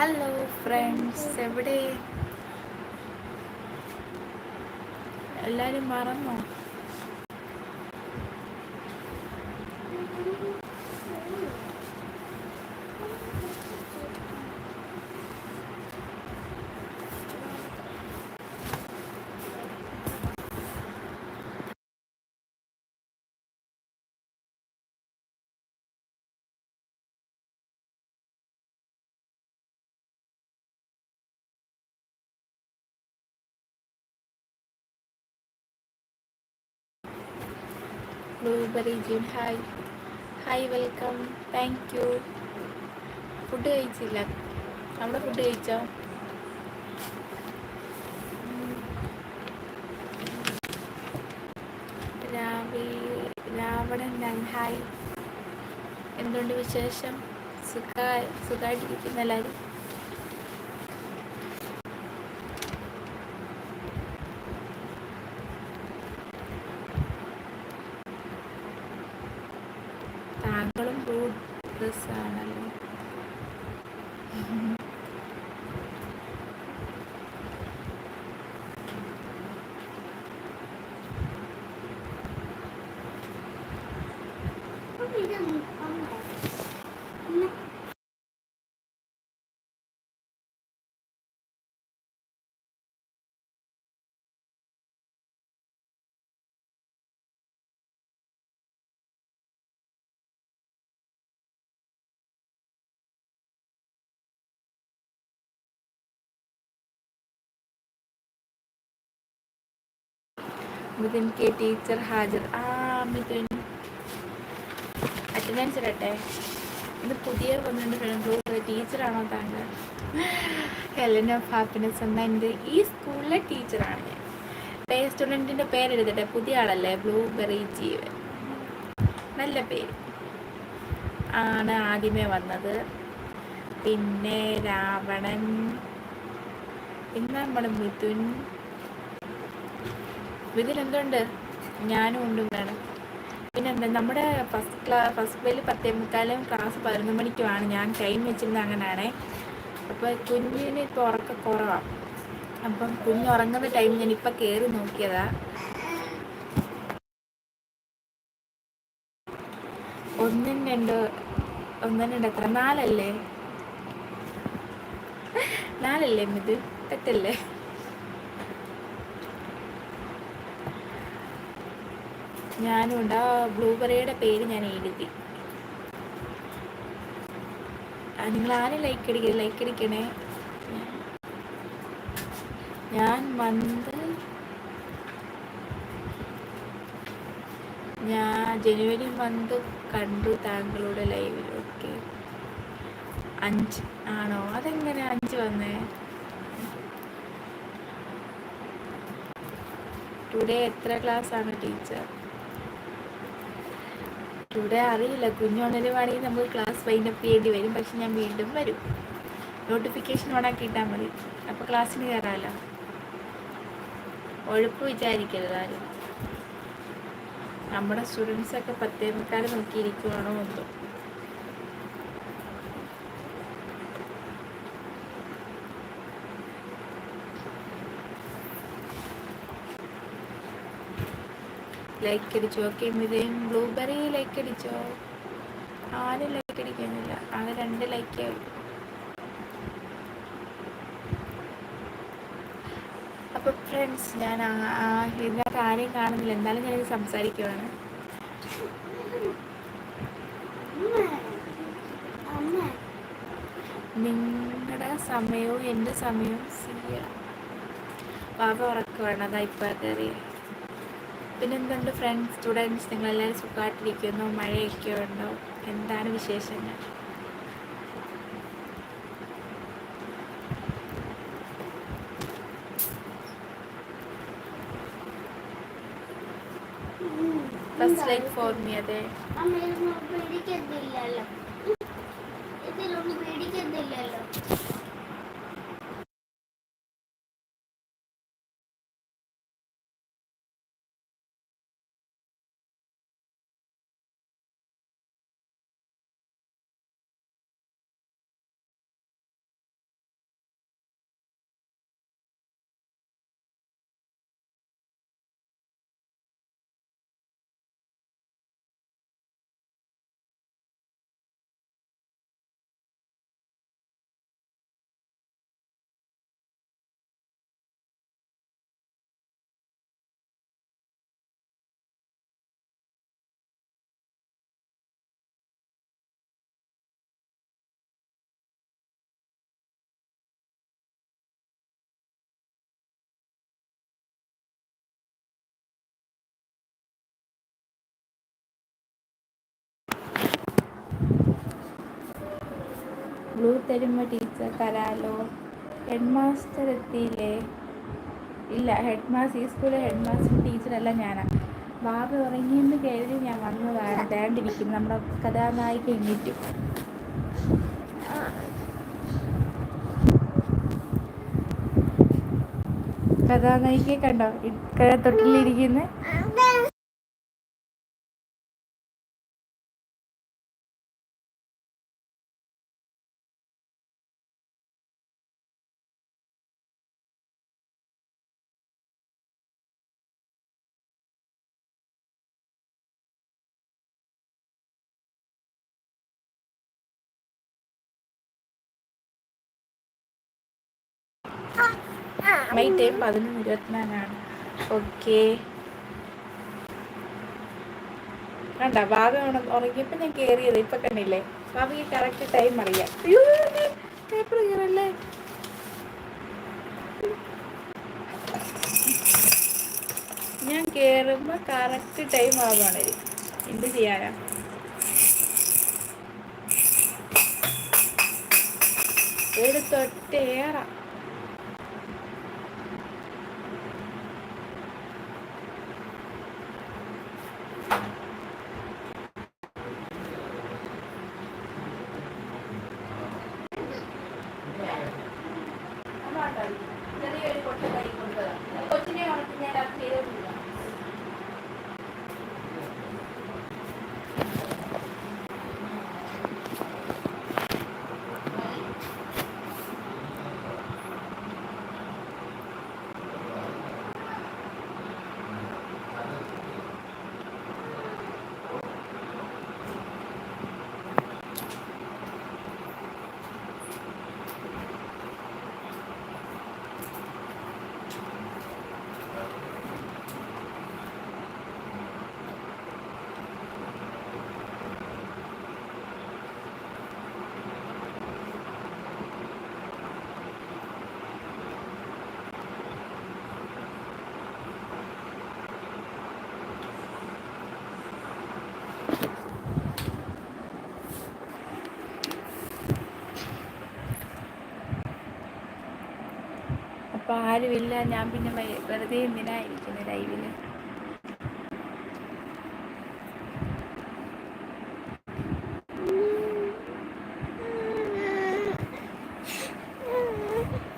Hello friends എവിടെ? എല്ലാവരും മറന്നോ? Blueberry ജ്യൂൺ hi. Hi welcome. Thank you. Food കഴിച്ചില്ല. അവിടെ ഫുഡ് കഴിച്ചോ? രാവി രാവണൻ ഹായ്. എന്തുകൊണ്ട് വിശേഷം? സുഖ സുഖമായിട്ടിരിക്കുന്ന എല്ലാവരും ഡ്രസ് ആണല്ലോ മിഥുൻ കെ ടീച്ചർ ഹാജർ. ആ മിഥുൻ. അറ്റൻഡൻസ് ഇടട്ടെ ഇത് പുതിയ വന്നിട്ടുണ്ട് ടീച്ചറാണോ താങ്കൾ? ഹെലൻ ഓഫ് ഹാപ്പിനെസ് എന്താ എന്റെ ഈ സ്കൂളിലെ ടീച്ചറാണ് ഞാൻ. പേ സ്റ്റുഡന്റിന്റെ പേരെഴുതട്ടെ? പുതിയ ആളല്ലേ? ബ്ലൂബെറി ജീവൻ. നല്ല പേര്. ആണ് ആദ്യമേ വന്നത്. പിന്നെ രാവണൻ. പിന്നെ നമ്മുടെ മിഥുൻ. ഇതിലെന്തുണ്ട്? ഞാനും ഉണ്ട് വേണം പിന്നെന്താ നമ്മുടെ ഫസ്റ്റ് ക്ലാ ഫസ്റ്റ് ബെല്ല് പത്തേ മുക്കാലും ക്ലാസ് പതിനൊന്ന് മണിക്കുമാണ് ഞാൻ ടൈം വെച്ചിരുന്നത് അങ്ങനെയാണേ അപ്പോൾ കുഞ്ഞിന് ഇപ്പോൾ ഉറക്കം കുറവാണ് അപ്പം കുഞ്ഞ് ഉറങ്ങുന്ന ടൈം ഞാൻ ഇപ്പം കയറി നോക്കിയതാ. ഒന്നും രണ്ട് ഒന്നും രണ്ട് എത്ര? നാലല്ലേ? നാലല്ലേ ഇത് തെറ്റല്ലേ ഞാനും ഉണ്ട്. ആ ബ്ലൂബെറിയുടെ പേര് ഞാൻ എഴുതി. നിങ്ങൾ ആരും ലൈക്ക് അടിക്കുക ലൈക്ക് അടിക്കണേ. ഞാൻ മന്ത് ഞാൻ ജനുവരി മന്ത് കണ്ടു താങ്കളുടെ ലൈവിൽ ഓക്കെ അഞ്ച് ആണോ? അതെങ്ങനെ അഞ്ച് വന്നേ? ടുഡേ എത്ര ക്ലാസ് ആണ് ടീച്ചർ? ടുഡേ അറിയില്ല. കുഞ്ഞു ഉണരുവാണെങ്കിൽ നമ്മൾ ക്ലാസ് വൈൻഡപ്പ് ചെയ്യേണ്ടി വരും. പക്ഷെ ഞാൻ വീണ്ടും വരും. നോട്ടിഫിക്കേഷൻ ഓണാക്കി ഇട്ടാൽ മതി. അപ്പോൾ ക്ലാസ്സിന് കയറാമല്ലോ ഒഴുപ്പ് വിചാരിക്കരുത് ആരും. നമ്മുടെ സ്റ്റുഡൻസൊക്കെ പത്തേ മുക്കാൽ നോക്കിയിരിക്കുവാണോ എന്തോ ലൈക്ക് അടിച്ചോ? ഓക്കെ ബ്ലൂബെറി ലൈക്ക് അടിച്ചോ? ആരും ലൈക്ക് അടിക്കുന്നില്ല ആകെ രണ്ട് ലൈക്ക് ഉള്ളൂ അപ്പോൾ ഫ്രണ്ട്സ് ഞാൻ ഇതിനകത്ത് ആരെയും കാണുന്നില്ല. എന്തായാലും ഞാനിത് സംസാരിക്കുവാണ്. നിങ്ങളുടെ സമയവും എന്റെ സമയവും സിയ പാപ ഉറക്കുവാണ് അതാ ഇപ്പൊ കയറിയത് പിന്നെ എന്തുണ്ട് ഫ്രണ്ട്സ് സ്റ്റുഡൻസ് നിങ്ങളെല്ലാവരും സുഖമായിട്ടിരിക്കുന്നു മഴയൊക്കെ ഉണ്ടോ? എന്താണ് വിശേഷങ്ങൾ? ഫസ്റ്റ് ലൈക്ക് ഫോർ മീ അതെ. ബ്ലൂ തരുമ്പോൾ ടീച്ചർ തരാലോ? ഹെഡ് മാസ്റ്റർ എത്തിയില്ലേ? ഇല്ല ഹെഡ് മാസ്റ്റർ ഈ സ്കൂളിലെ ഹെഡ് മാസ്റ്റർ ടീച്ചറല്ല ഞാനാണ് ബാബ ഉറങ്ങിയെന്ന് കരുതി ഞാൻ വന്നതാണ്. ദേണ്ടിരിക്കുന്നു. നമ്മുടെ കഥാനായിക എണീറ്റു. കഥാനായികയെ കണ്ടോ? ഇക്കഴ മൈ ടൈം പതിനൊന്ന് ഇരുപത്തിനാലാണ്. ഓക്കെ വേണ്ട ഭാവി ഉറങ്ങിയപ്പോൾ ഞാൻ കയറിയത് ഇപ്പൊ കണ്ടില്ലേ? ഭാവിക്ക് കറക്റ്റ് ടൈം അറിയാം. പേപ്പർ കയറല്ലേ? ഞാൻ കയറുമ്പോൾ കറക്റ്റ് ടൈം ആവുകയാണ് എന്ത് ചെയ്യാനാ? എടുത്തൊറ്റേറാം അപ്പോൾ ആരുമില്ല. ഞാൻ പിന്നെ വെറുതെ എന്തിനാ ഇരിക്കുന്നത് ലൈവിൽ